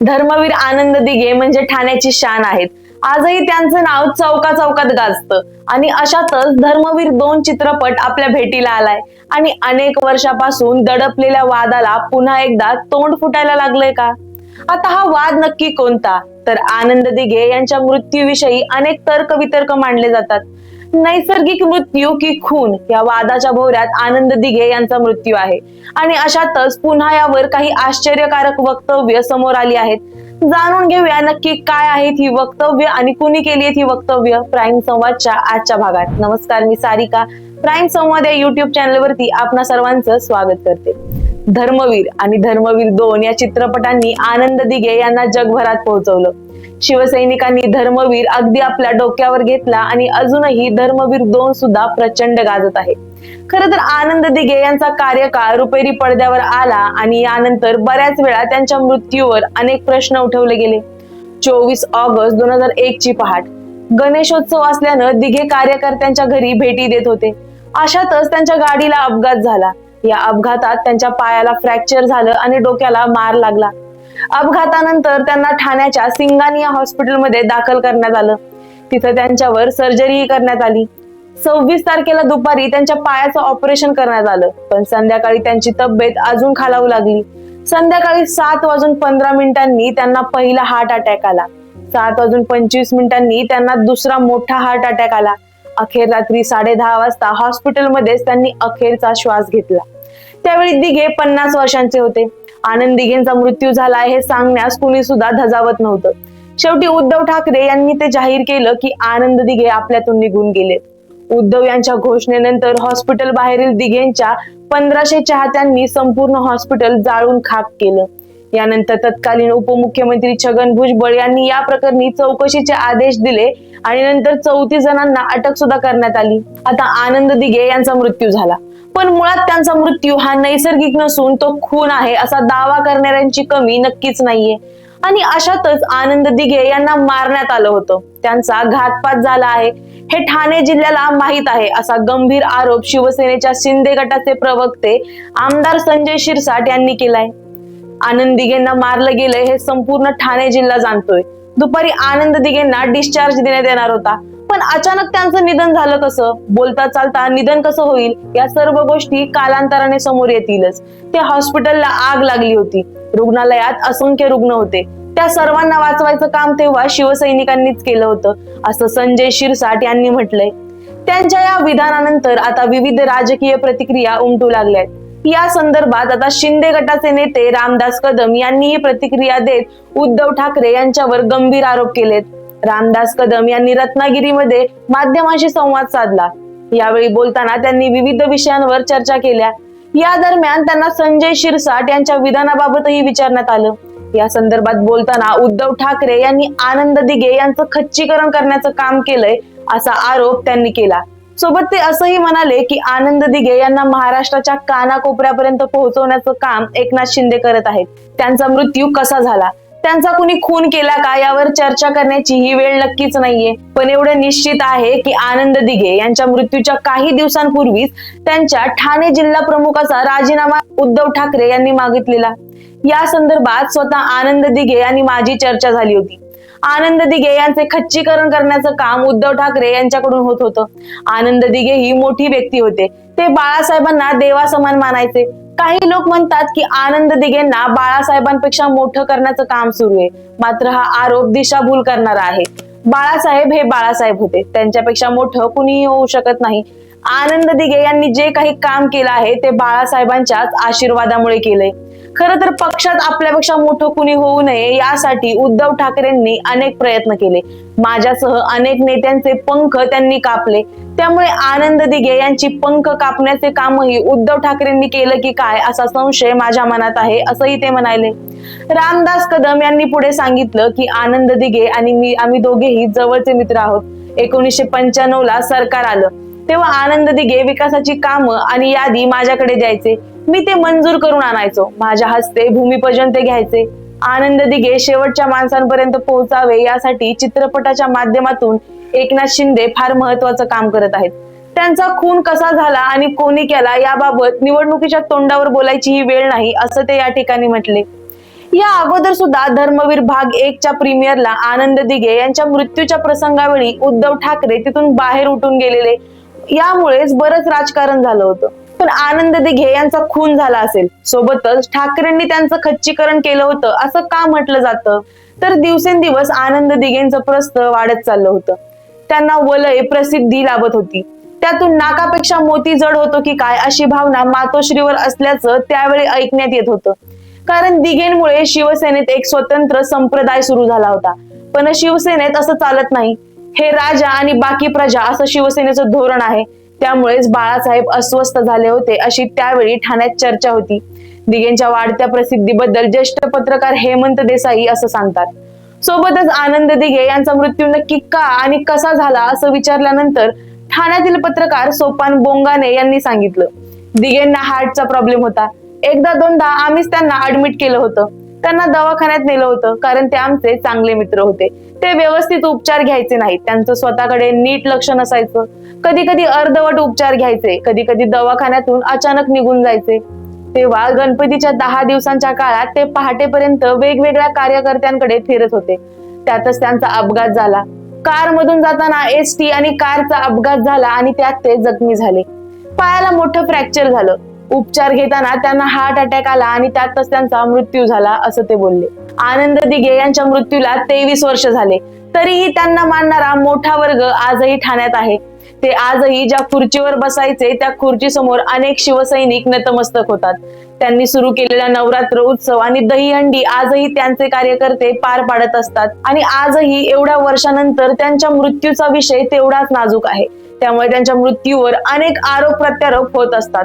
धर्मवीर आनंद दिघे म्हणजे ठाण्याची शान आहेत. आजही त्यांचं नाव चौका चौकात गाजतं. आणि अशातच धर्मवीर दोन चित्रपट आपल्या भेटीला आलाय. आणि अनेक वर्षापासून दडपलेल्या वादाला पुन्हा एकदा तोंड फुटायला लागलंय का? आता हा वाद नक्की कोणता? तर आनंद दिघे यांच्या मृत्यूविषयी अनेक तर्क वितर्क मांडले जातात. नैसर्गिक मृत्यू की खून या वादाच्या भोवऱ्यात आनंद दिघे यांचा मृत्यू आहे. आणि अशातच पुन्हा यावर काही आश्चर्यकारक वक्तव्य समोर आली आहेत. जाणून घेऊया नक्की काय आहेत ही वक्तव्य आणि कुणी केली आहेत ही वक्तव्य प्राईम संवादच्या आजच्या भागात. नमस्कार मी सारिका. प्राईम संवाद या युट्यूब चॅनलवरती आपणा सर्वांचं स्वागत करते. धर्मवीर आणि धर्मवीर दोन या चित्रपटांनी आनंद दिघे यांना जगभरात पोहोचवलं. शिवसैनिकांनी धर्मवीर अगदी आपल्या डोक्यावर घेतला आणि अजूनही धर्मवीर दोन सुद्धा प्रचंड गाजत आहे. खर तर आनंद दिघे यांचा कार्यकाळ रुपेरी पडद्यावर आला आणि यानंतर बऱ्याच वेळा त्यांच्या मृत्यूवर अनेक प्रश्न उठवले गेले. चोवीस ऑगस्ट दोन हजार एक ची पहाट. गणेशोत्सव असल्यानं दिघे कार्यकर्त्यांच्या घरी भेटी देत होते. अशातच त्यांच्या गाडीला अपघात झाला. या अपघातात त्यांच्या पायाला फ्रॅक्चर झालं आणि डोक्याला मार लागला. अपघातानंतर त्यांना ठाण्याच्या सिंगानिया हॉस्पिटलमध्ये दाखल करण्यात आलं. तिथं त्यांच्यावर सर्जरीही करण्यात आली. सव्वीस तारखेला दुपारी त्यांच्या पायाचं ऑपरेशन करण्यात आलं. पण संध्याकाळी त्यांची तब्येत अजून खालावू लागली. संध्याकाळी सात वाजून पंधरा मिनिटांनी त्यांना पहिला हार्ट अटॅक आला. सात वाजून पंचवीस मिनिटांनी त्यांना दुसरा मोठा हार्ट अटॅक आला. अखेर रात्री साडे दहा वाजता हॉस्पिटलमध्येच त्यांनी अखेरचा श्वास घेतला. त्यावेळी दिघे पन्नास वर्षांचे होते. आनंद दिघेंचा मृत्यू झाला हे सांगण्यास कुणी सुद्धा धजावत नव्हतं. शेवटी उद्धव ठाकरे यांनी ते जाहीर केलं की आनंद दिघे आपल्यातून निघून गेले. उद्धव यांच्या घोषणेनंतर हॉस्पिटल बाहेरील दिघेंच्या पंधराशे चाहत्यांनी संपूर्ण हॉस्पिटल जाळून खाक केलं. यानंतर तत्कालीन उपमुख्यमंत्री छगन भुजबळ यांनी या प्रकरणी चौकशीचे आदेश दिले आणि नंतर चौतीस जणांना अटक सुद्धा करण्यात आली. आता आनंद दिघे यांचा मृत्यू झाला. पण मुळात त्यांचा मृत्यू हा नैसर्गिक नसून तो खून आहे असा दावा करणाऱ्यांची कमी नक्कीच नाहीये. आणि अशातच आनंद दिघे यांना मारण्यात आलं होतं. त्यांचा घातपात झाला आहे. हे ठाणे जिल्ह्याला माहीत आहे असा गंभीर आरोप शिवसेनेच्या शिंदे गटाचे प्रवक्ते आमदार संजय शिरसाट यांनी केलाय. आनंद दिघेंना मारलं गेलंय हे संपूर्ण ठाणे जिल्हा जाणतोय. दुपारी आनंद दिघेंना डिस्चार्ज देण्यात येणार होता. पण अचानक त्यांचं निधन झालं कसं? बोलता चालता निधन कसं होईल? या सर्व गोष्टी कालांतराने समोर येतीलच. त्या हॉस्पिटलला आग लागली होती. रुग्णालयात असंख्य रुग्ण होते. त्या सर्वांना वाचवायचं काम तेव्हा शिवसैनिकांनीच केलं होतं असं संजय शिरसाट यांनी म्हटलंय. त्यांच्या या विधानानंतर आता विविध राजकीय प्रतिक्रिया उमटू लागल्यात. या संदर्भात आता शिंदे गटाचे नेते रामदास कदम यांनीही प्रतिक्रिया देत उद्धव ठाकरे यांच्यावर गंभीर आरोप केलेत. रामदास कदम यांनी रत्नागिरीमध्ये माध्यमांशी संवाद साधला. यावेळी बोलताना त्यांनी विविध विषयांवर चर्चा केल्या. या दरम्यान त्यांना संजय शिरसाट यांच्या विधानाबाबतही विचारण्यात आलं. या संदर्भात बोलताना उद्धव ठाकरे यांनी आनंद दिघे यांचं खच्चीकरण करण्याचं काम केलंय असा आरोप त्यांनी केला. सोबत ते असंही म्हणाले की आनंद दिघे यांना महाराष्ट्राच्या कानाकोपऱ्यापर्यंत पोहोचवण्याचं काम एकनाथ शिंदे करत आहेत. त्यांचा मृत्यू कसा झाला? त्यांचा कुणी खून केला का? यावर चर्चा करण्याची ही वेळ नक्कीच नाहीये. पण एवढं निश्चित आहे की आनंद दिघे यांच्या मृत्यूच्या काही दिवसांपूर्वीच त्यांच्या ठाणे जिल्हा प्रमुखाचा राजीनामा उद्धव ठाकरे यांनी मागितलेला. या संदर्भात स्वतः आनंद दिघे यांनी माझी चर्चा झाली होती. आनंद दिघे यांचे खच्चीकरण करण्याचं काम उद्धव ठाकरे यांच्याकडून होत होतं. आनंद दिघे ही मोठी व्यक्ती होते. ते बाळासाहेबांना देवासमान मानायचे. काही लोक म्हणतात की आनंद दिघेंना बाळासाहेबांपेक्षा मोठं करण्याचं काम सुरू आहे. मात्र हा आरोप दिशाभूल करणारा आहे. बाळासाहेब हे बाळासाहेब होते. त्यांच्यापेक्षा मोठं कुणीही होऊ शकत नाही. आनंद दिघे यांनी जे काही काम केलं आहे ते बाळासाहेबांच्याच आशीर्वादामुळे केलंय. खरं तर पक्षात आपल्यापेक्षा मोठं कुणी होऊ नये यासाठी उद्धव ठाकरेंनी अनेक प्रयत्न केले. माझ्यासह अनेक नेत्यांचे पंख त्यांनी कापले. त्यामुळे आनंद दिघे यांची पंख कापण्याचे कामही उद्धव ठाकरेंनी केलं की काय असा संशय माझ्या मनात आहे असंही ते म्हणाले. रामदास कदम यांनी पुढे सांगितलं की आनंद दिघे आणि मी आम्ही दोघेही जवळचे मित्र आहोत. एकोणीसशे पंच्याण्णव ला सरकार आलं. तेव्हा आनंद दिघे विकासाची कामं आणि यादी माझ्याकडे द्यायचे. मी ते मंजूर करून आणायचो. माझ्या हस्ते भूमिपूजन ते घ्यायचे. आनंद दिघे शेवटच्या माणसांपर्यंत पोहोचावे यासाठी चित्रपटाच्या माध्यमातून एकनाथ शिंदे फार महत्वाचं काम करत आहेत. त्यांचा खून कसा झाला आणि कोणी केला याबाबत निवडणुकीच्या तोंडावर बोलायची ही वेळ नाही असं ते या ठिकाणी म्हटले. या अगोदर सुद्धा धर्मवीर भाग एकच्या प्रीमियरला आनंद दिघे यांच्या मृत्यूच्या प्रसंगावेळी उद्धव ठाकरे तिथून बाहेर उठून गेलेले. यामुळेच बरंच राजकारण झालं होतं. आनंद दिघे यांचा खून झाला असेल. सोबतच ठाकरेंनी त्यांचं खच्चीकरण केलं होतं असं का म्हटलं जातं? तर दिवसेंदिवस आनंद दिघेंचं प्रस्त वाढत चाललं होतं. त्यांना वलय प्रसिद्धी लाभत होती. त्यातून नाकापेक्षा मोती जड होतो की काय अशी भावना मातोश्रीवर असल्याचं त्यावेळी ऐकण्यात येत होतं. कारण दिघेंमुळे शिवसेनेत एक स्वतंत्र संप्रदाय सुरू झाला होता. पण शिवसेनेत असं चालत नाही. हे राजा आणि बाकी प्रजा असं शिवसेनेचं धोरण आहे. त्यामुळेच बाळासाहेब अस्वस्थ झाले होते अशी त्यावेळी ठाण्यात चर्चा होती. दिघेंच्या वाढत्या प्रसिद्धीबद्दल ज्येष्ठ पत्रकार हेमंत देसाई असं सांगतात. सोबतच आनंद दिघे यांचा मृत्यू नक्की का आणि कसा झाला असं विचारल्यानंतर ठाण्यातील पत्रकार सोपान बोंगाने यांनी सांगितलं. दिघेंना हार्टचा प्रॉब्लेम होता. एकदा दोनदा आम्हीच त्यांना ऍडमिट केलं होतं. त्यांना दवाखान्यात नेलं होतं कारण ते आमचे चांगले मित्र होते. ते व्यवस्थित उपचार घ्यायचे नाहीत. त्यांचं स्वतःकडे नीट लक्ष नसायचं. कधी कधी अर्धवट उपचार घ्यायचे. कधी कधी दवाखान्यातून अचानक निघून जायचे. तेव्हा गणपतीच्या दहा दिवसांच्या काळात ते पहाटेपर्यंत वेगवेगळ्या कार्यकर्त्यांकडे फिरत होते. त्यातच त्यांचा अपघात झाला. कार मधून जाताना एस टी आणि कारचा अपघात झाला आणि त्यात ते जखमी झाले. पायाला मोठं फ्रॅक्चर झालं. उपचार घेताना त्यांना हार्ट अटॅक आला आणि त्यातच त्यांचा मृत्यू झाला असं ते बोलले. आनंद दिघे यांच्या मृत्यूला तेवीस वर्ष झाले. तरीही त्यांना मानणारा मोठा वर्ग आजही ठाण्यात आहे. ते आजही ज्या खुर्चीवर बसायचे त्या खुर्ची समोर अनेक शिवसैनिक नतमस्तक होतात. त्यांनी सुरू केलेला नवरात्र उत्सव आणि दहीहंडी आजही त्यांचे कार्यकर्ते पार पाडत असतात. आणि आजही एवढ्या वर्षानंतर त्यांच्या मृत्यूचा विषय तेवढाच नाजूक आहे. त्यामुळे त्यांच्या मृत्यूवर अनेक आरोप प्रत्यारोप होत असतात.